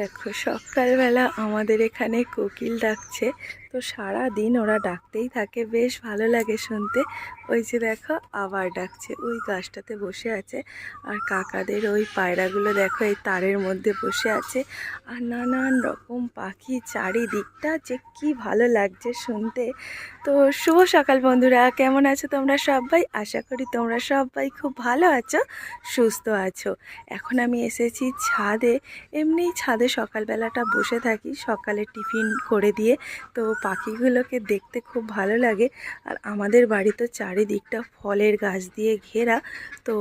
দেখো সকালবেলা আমাদের এখানে কোকিল ডাকছে। তো সারা দিন ওরা ডাকতেই থাকে, বেশ ভালো লাগে শুনতে। ওই যে দেখো, আবার ডাকছে, ওই গাছটাতে বসে আছে। আর কাকাদের ওই পায়রাগুলো দেখো, এই তারের মধ্যে বসে আছে। আর নানান রকম পাখি চারিদিকটা যে কি ভালো লাগছে শুনতে। তো শুভ সকাল বন্ধুরা, কেমন আছো তোমরা সবাই? আশা করি তোমরা সবাই খুব ভালো আছো, সুস্থ আছো। এখন আমি এসেছি ছাদে। এমনি ছাদে সকালবেলাটা বসে থাকি, সকালে টিফিন করে দিয়ে। তো পাখিগুলোকে দেখতে খুব ভালো লাগে। আর আমাদের বাড়ি তো চারিদিকটা ফলের গাছ দিয়ে ঘেরা। তো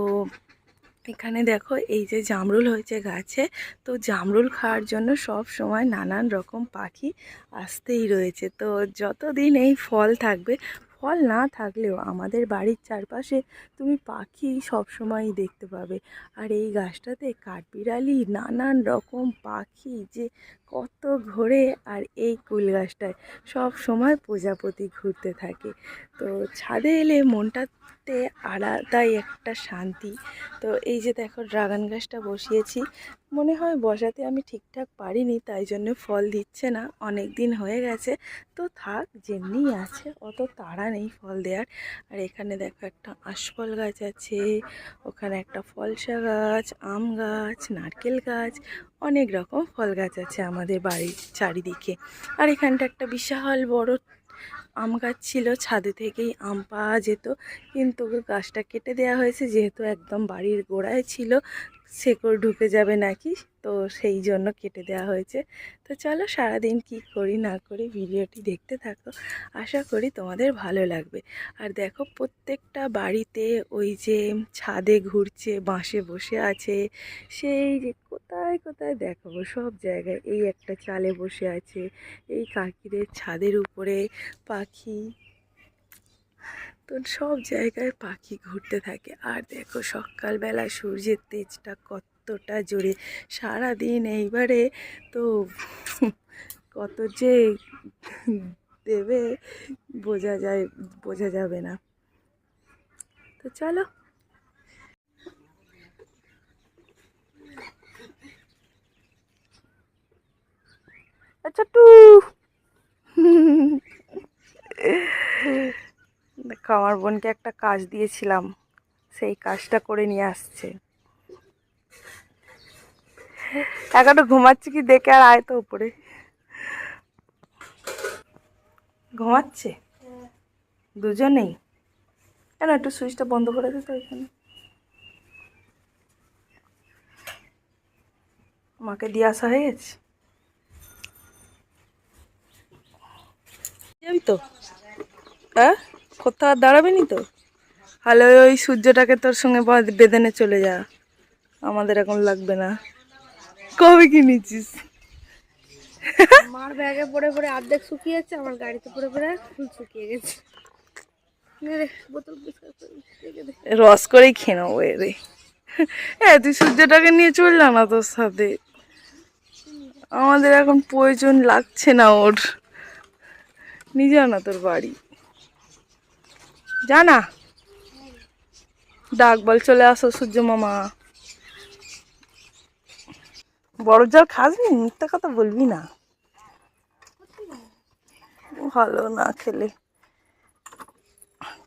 এখানে দেখো, এই যে জামরুল হয়েছে গাছে। তো জামরুল খাওয়ার জন্য সব সময় নানান রকম পাখি আসতেই রয়েছে। তো যতদিন এই ফল থাকবে ফল না থাকলেও আমাদের বাড়ির চারপাশে তুমি পাখি সবসময়ই দেখতে পাবে। আর এই গাছটাতে কাঠবিড়ালি, নানান রকম পাখি যে কত ঘোরে আর এই কুল গাছটায় সব সময় প্রজাপতি ঘুরতে থাকে। তো ছাদে এলে মনটাতে আলাদাই একটা শান্তি। তো এই যে দেখো, ড্রাগন গাছটা বসিয়েছি। মনে হয় বসাতে আমি ঠিকঠাক পারিনি, তাই জন্য ফল দিচ্ছে না। অনেক দিন হয়ে গেছে। তো থাক, যেমনি আছে, অত তাড়া নেই ফল দেওয়ার আর এখানে দেখো একটা আশফল গাছ আছে, ওখানে একটা ফলসা গাছ, আম গাছ, নারকেল গাছ, অনেক রকম ফল গাছ আছে আমাদের বাড়ির চারিদিকে। আর এখানটা একটা বিশাল বড় আম গাছ ছিল, ছাদে থেকেই আম পাওয়া যেত। কিন্তু গাছটা কেটে দেওয়া হয়েছে, যেহেতু একদম বাড়ির গোড়ায় ছিল শেকড় ঢুকে যাবে নাকি? তো সেই জন্য কেটে দেওয়া হয়েছে। তো চলো সারাদিন কি করি না করি ভিডিওটি দেখতে থাকো। আশা করি তোমাদের ভালো লাগবে। আর দেখো প্রত্যেকটা বাড়িতে ওই যে ছাদে ঘুরছে, বাঁশে বসে আছে, সেই যে কোথায় কোথায় দেখাবো? সব জায়গায়। এই একটা চালে বসে আছে, এই কাকিদের ছাদের উপরে পাখি তো সব জায়গায় পাখি ঘুরতে থাকে। আর দেখো সকালবেলা সূর্যের তেজটা কতটা জোরে। সারাদিন এইবারে তো কত যে দেবে বোঝা যায়, বোঝা যাবে না। তো চলো। আচ্ছা টু। দেখো, আমার বোনকে একটা কাজ দিয়েছিলাম। সেই কাজটা করে নিয়ে আসছে। এখনও ঘুমাচ্ছে কি দেখে আর আয় তো উপরে। ঘুমাচ্ছে? দুজনেই? কেন একটু সুইচটা বন্ধ করে দিত এখানে। আমাকে দিয়ে আসা হয়ে গেছে তো। হ্যাঁ? কোথাও আর দাঁড়াবি নি তো? তাহলে ওই সূর্যটাকে তোর সঙ্গে বেঁধেনে চলে যা। আমাদের এখন লাগবে না। কবে কিনেছিস আমার ব্যাগে পড়ে পড়ে অর্ধেক শুকিয়েছে আমার গাড়িতে পড়ে পড়ে ফুল শুকিয়ে গেছে। রস করেই খেয়ে নেব রে। হ্যাঁ তুই সূর্যটাকে নিয়ে চললাম না তোর সাথে? আমাদের এখন প্রয়োজন লাগছে না ওর। নিয়ে যা না তোর বাড়ি। জানা? ডাক বল, চলে আসো সূর্য মামা। বড় জল খাসনি? মিথ্যা কথা বলবি না। ভালো না খেলে।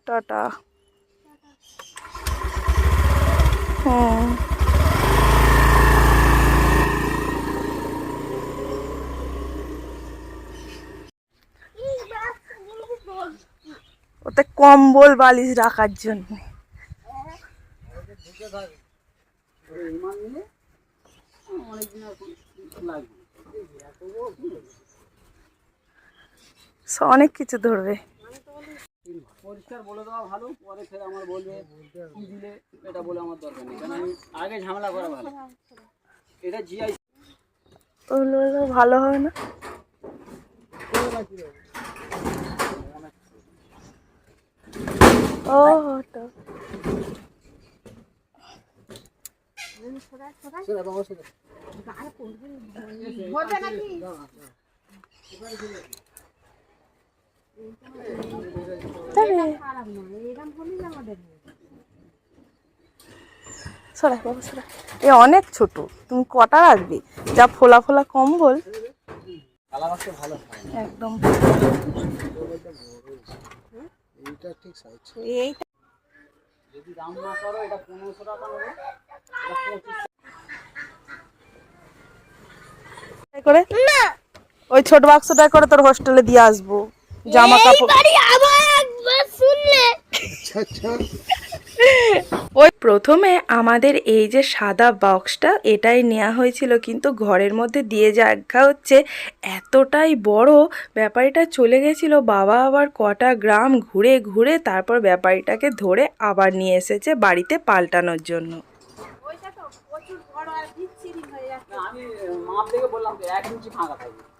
টাটা। কম্বল বালিশ রাখার জন্য। অনেক কিছু ধরবে। পরিষ্কার বলে দেওয়া ভালো পরে ফের আমার বলবে কি দিলে এটা বলে আমার দরকার নেই কারণ আমি আগে ঝামেলা করা ভালো। এটা জিআই ভালো হবে না। ও ওটা। সরা বাবা সরা এ অনেক ছোট। তুমি কটা রাখবে? যা ফোলা ফোলা কম্বল। কালা ঠিক সাইজ এইটা যদি দাম না করো এটা 1500 টাকা নেবে এটা পঁচিশ করে? ওই ছোট বাক্সটা করে তোর হোস্টেলে দিয়ে আসব। জামা কাপড় আবার একবার শুনলে। ওই প্রথমে আমাদের এই যে সাদা বক্সটা এটাই নেওয়া হয়েছিল কিন্তু ঘরের মধ্যে দিয়ে জায়গা হচ্ছে এতটাই বড়, ব্যাপারীটা চলে গেছিল বাবা আবার কটা গ্রাম ঘুরে ঘুরে তারপর ব্যাপারীটাকে ধরে আবার নিয়ে এসেছে বাড়িতে পাল্টানোর জন্য।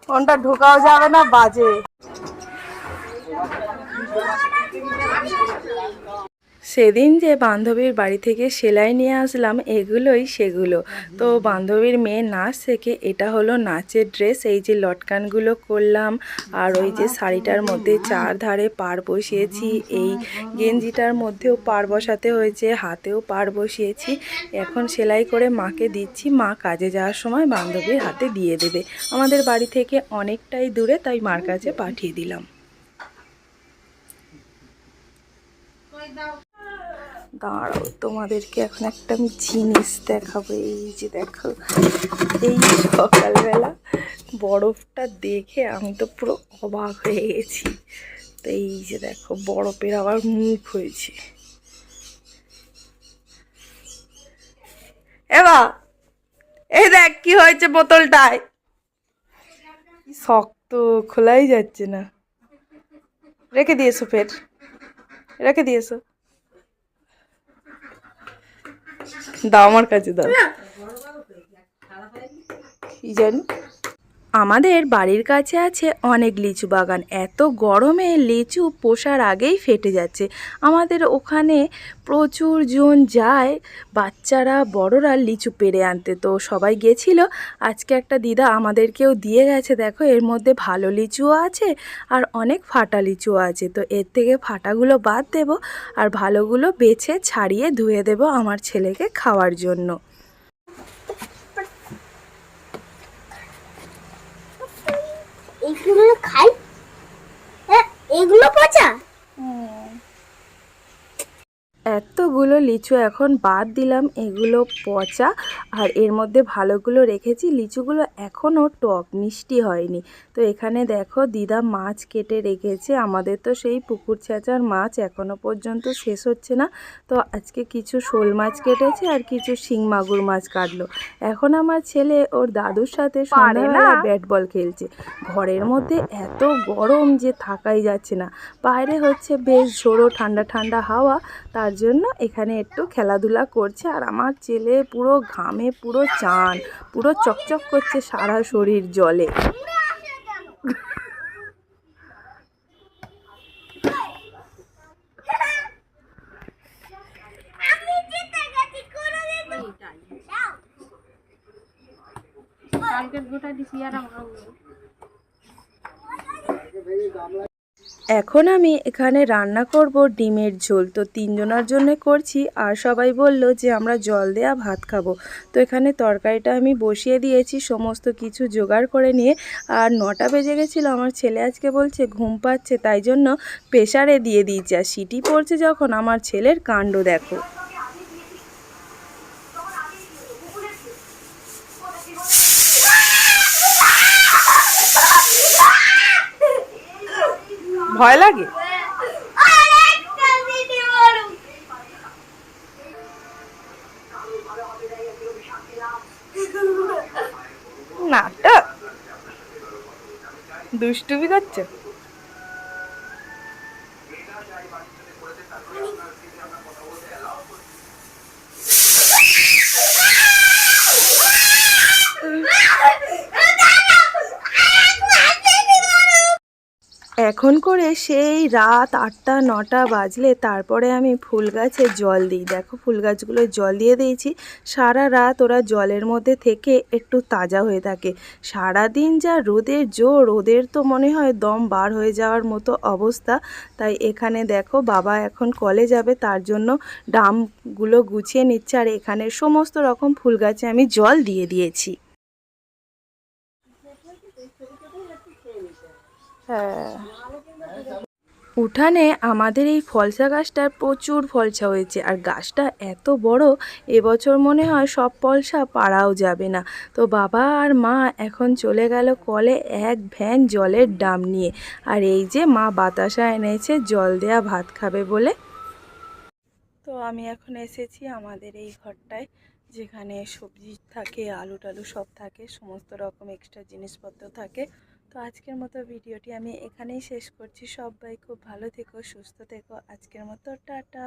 কোনটা ঢোকাও যাবে না, বাজে। সেদিন যে বান্ধবীর বাড়ি থেকে সেলাই নিয়ে আসলাম, এগুলোই সেগুলো। তো বান্ধবীর মেয়ে নাচ শেখে, এটা হলো নাচের ড্রেস, এই যে লটকানগুলো করলাম, আর ওই যে শাড়িটার মধ্যে চার ধারে পার বসিয়েছি, এই গেঞ্জিটার মধ্যেও পার বসাতে হয়েছে, হাতেও পার বসিয়েছি। এখন সেলাই করে মাকে দিচ্ছি, মা কাজে যাওয়ার সময় বান্ধবীর হাতে দিয়ে দেবে। আমাদের বাড়ি থেকে অনেকটাই দূরে, তাই মার কাছে পাঠিয়ে দিলাম। দাঁড়াও, তোমাদেরকে এখন একটা আমি জিনিস দেখাবো। এই যে দেখো, এই সকালবেলা বরফটা দেখে আমি তো পুরো অবাক হয়ে গেছি। তো এই যে দেখো, বরফের আবার মুখ হয়েছে। এবা এই দেখ কি হয়েছে বোতলটায়। শক্ত খোলাই যাচ্ছে না। রেখে দিয়েছ ফের। রেখে দিয়েছ। দাও আমার কাছে দাও। কি জানি? আমাদের বাড়ির কাছে আছে অনেক লিচু বাগান। এত গরমে লিচু পোষার আগেই ফেটে যাচ্ছে। আমাদের ওখানে প্রচুর জন যায়, বাচ্চারা, বড়রা লিচু পেরে আনতে। তো সবাই গেছিল। আজকে একটা দিদা আমাদেরকেও দিয়ে গেছে। দেখো, এর মধ্যে ভালো লিচুও আছে আর অনেক ফাটা লিচুও আছে। তো এর থেকে ফাটাগুলো বাদ দেব আর ভালোগুলো বেছে ছাড়িয়ে ধুয়ে দেব আমার ছেলেকে খাওয়ার জন্য। এইগুলো খাই? হ্যাঁ এগুলো পচা? এতগুলো লিচু এখন বাদ দিলাম এগুলো পচা আর এর মধ্যে ভালোগুলো রেখেছি লিচুগুলো এখনও টক মিষ্টি হয়নি। তো এখানে দেখো দিদা মাছ কেটে রেখেছে আমাদের তো সেই পুকুর ছেঁচার মাছ এখনও পর্যন্ত শেষ হচ্ছে না। তো আজকে কিছু শোল মাছ কেটেছে আর কিছু শিং মাগুর মাছ কাটলো। এখন আমার ছেলে ওর দাদুর সাথে সন্ধ্যাবেলা ব্যাট বল খেলছে। ঘরের মধ্যে এত গরম যে থাকাই যাচ্ছে না। বাইরে হচ্ছে বেশ ঝোড়ো ঠান্ডা ঠান্ডা হাওয়া তার জন্য এখানে একটু খেলাধুলা করছে আর আমার ছেলে পুরো ঘামে, পুরো চান, পুরো চকচক করছে সারা শরীর জলে। গোটা দিছি আর আমরা এখন আমি এখানে রান্না করব ডিমের ঝোল। তো তিনজনার জন্য করছি, আর সবাই বলল যে আমরা জল দেয়া ভাত খাব। তো এখানে তরকারিটা আমি বসিয়ে দিয়েছি, সমস্ত কিছু জোগাড় করে নিয়ে। আর নটা বেজে গেছিল, আমার ছেলে আজকে বলছে ঘুম পাচ্ছে, তাই জন্য প্রেশারে দিয়ে দিয়েছি। আর সিটি পড়ছে যখন, আমার ছেলের কাণ্ড দেখো। ভয় লাগে? নাটক। দুষ্টুমি করছ? এখন করে সেই রাত আটটা, নটা বাজলে তারপরে আমি ফুল গাছে জল দিই। দেখো ফুল গাছগুলো জল দিয়ে দিয়েছি। সারা রাত ওরা জলের মধ্যে থেকে একটু তাজা হয়ে থাকে। সারা দিন যা রোদের জোর ওদের তো মনে হয় দম বার হয়ে যাওয়ার মতো অবস্থা। তাই এখানে দেখো বাবা এখন কলে যাবে, তার জন্য ডামগুলো গুছিয়ে নিচ্ছে। আর এখানে সমস্ত রকম ফুল গাছে আমি জল দিয়ে দিয়েছি। উঠানে আমাদের এই ফলসা গাছটার প্রচুর ফলসা হয়েছে আর গাছটা এত বড়, এবছর মনে হয় সব ফলসা পাড়াও যাবে না। তো বাবা আর মা এখন চলে গেল কলে এক ভ্যান জলের ডাম নিয়ে। আর এই যে মা বাতাসা এনেছে, জল দেয়া ভাত খাবে বলে। তো আমি এখন এসেছি আমাদের এই ঘরটায়, যেখানে সবজি থাকে আলু টালু সব থাকে, সমস্ত রকম এক্সট্রা জিনিসপত্র থাকে। তো আজকের মতো ভিডিওটি আমি এখানেই শেষ করছি। সবাই খুব ভালো থেকো, সুস্থ থেকো। আজকের মতো টাটা।